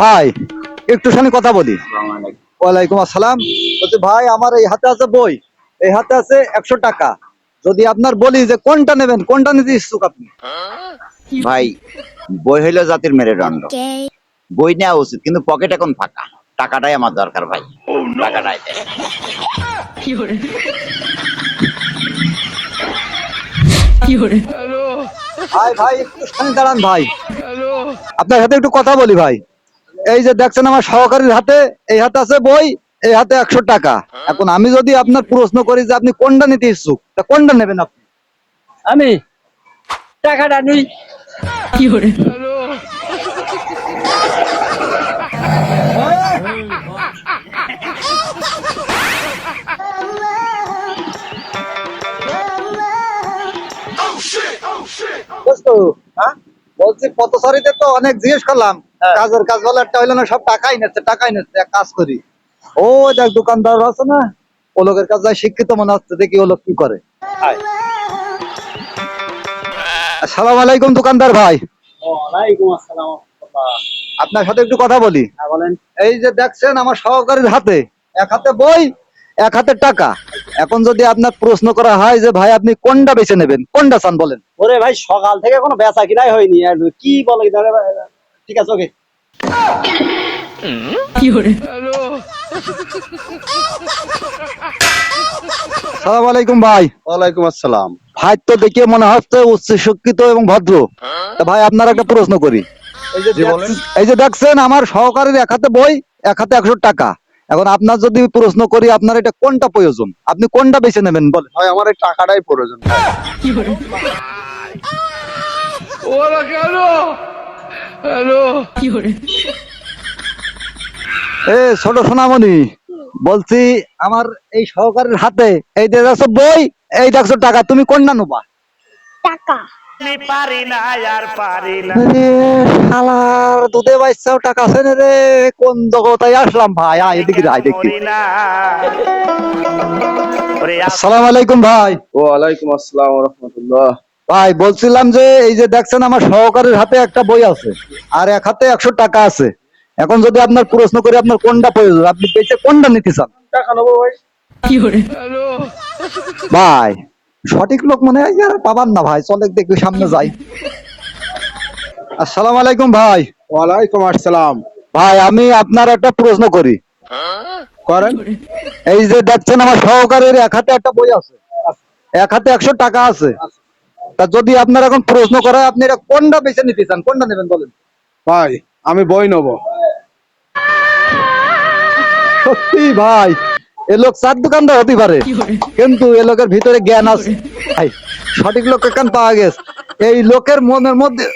ভাই একটু সামনে কথা বলি। ওয়ালাইকুম আসসালাম। বলছি ভাই আমার এই হাতে আছে বই। এই হাতে আছে একশো টাকা। যদি আপনার বলি যে কোনটা নেবেন কোনটা নিতে ইচ্ছুক আপনি? ভাই বই হইল জাতির মেরুদণ্ড বই নেওয়া উচিত কিন্তু পকেট এখন ফাঁকা। টাকাটাই আমার দরকার ভাই। টাকাটাই। ভাই ভাই একটু দাঁড়ান ভাই। আপনার সাথে একটু কথা বলি ভাই। এই যে দেখছেন আমার সহকারীর হাতে এই হাতে আছে বই এই হাতে একশো টাকা। এখন আমি যদি আপনার প্রশ্ন করি যে আপনি কোনটা নিতে ইচ্ছুক তা কোনটা নেবেন আপনি? আমি টাকাটা নিই। বুঝতো হ্যাঁ? বলছি পথসারিতে তো অনেক জিজ্ঞেস করলাম হ্যাঁ। কাজের কাজ বলে একটা হইল না সব টাকাই নিচ্ছে টাকাই নিচ্ছে এক কাজ করি। ও দেখ দোকানদার আছে না ও লোকের কাছে যাই শিক্ষিত মনে হচ্ছে দেখি ও লোক কি করে। আসসালামু আলাইকুম দোকানদার ভাই। আপনার সাথে একটু কথা বলি। হ্যাঁ এই যে দেখছেন আমার সহকারীর হাতে এক হাতে বই এক হাতে টাকা। এখন যদি আপনার প্রশ্ন করা হয় যে ভাই আপনি কোনটা বেছে নেবেন? কোনটা চান বলেন? ওরে ভাই সকাল থেকে কোনো বেচা কিনাই হয়নি। আর কি বলে ঠিক আছে ওকে। সালাম আলাইকুম ভাই। ওয়ালাইকুম আসসালাম। ভাই তো দেখে মনে হচ্ছে উচ্চ শিক্ষিত এবং ভদ্র। ভাই আপনার একটা প্রশ্ন করি। এই যে জি, এই যে দেখছেন আমার সহকারীর এক হাতে বই এক হাতে একশো টাকা। এখন আপনার যদি প্রশ্ন করি আপনার এটা কোনটা প্রয়োজন? আপনি কোনটা বেছে নেবেন? বলেন। ভাই আমার এই টাকাটাই প্রয়োজন এ ছোট সোনামণি বলছি আমার এই সহকারীর হাতে এই দেখছ বই এই দেখছ টাকা তুমি কোনটা নেবা? টাকা। আরে শালার দুধে বাইসাও টাকা আছে রে? কোন জগতায় আসলাম ভাই? আয় এদিকে আয় দেখি। আসসালামু আলাইকুম ভাই। ওয়ালাইকুম আসসালাম রহমতুল্লাহ। ভাই বলছিলাম যে এই যে দেখছেন আমার সহকারীর হাতে একটা বই আছে আর এক হাতে একশো টাকা আছে। এখন যদি আপনার প্রশ্ন করি আপনার কোনটা প্রয়োজন? আপনি বেঁচে কোনটা নিতে চান? টাকা নেব ভাই। ভাই সঠিক লোক মনে হয় আর পাবার না ভাই। চলে দেখবি সামনে যাই। আসসালামু আলাইকুম ভাই। ওয়ালাইকুম আসসালাম। ভাই আমি আপনার একটা প্রশ্ন করি। করেন। এই যে দেখছেন আমার সহকারের এক হাতে একটা বই আছে। এক হাতে একশো টাকা আছে। তা যদি আপনার এখন প্রশ্ন করা আপনি এটা কোনটা বেছে নিতে চান? কোনটা নেবেন বলেন? ভাই আমি বই নেব। সত্যি ভাই। এ লোক চার দোকানদার হতে পারে। কিন্তু এ লোকের ভিতরে জ্ঞান আছে। সঠিক লোক কেন পাওয়া গেছে? এই লোকের মনের মধ্যে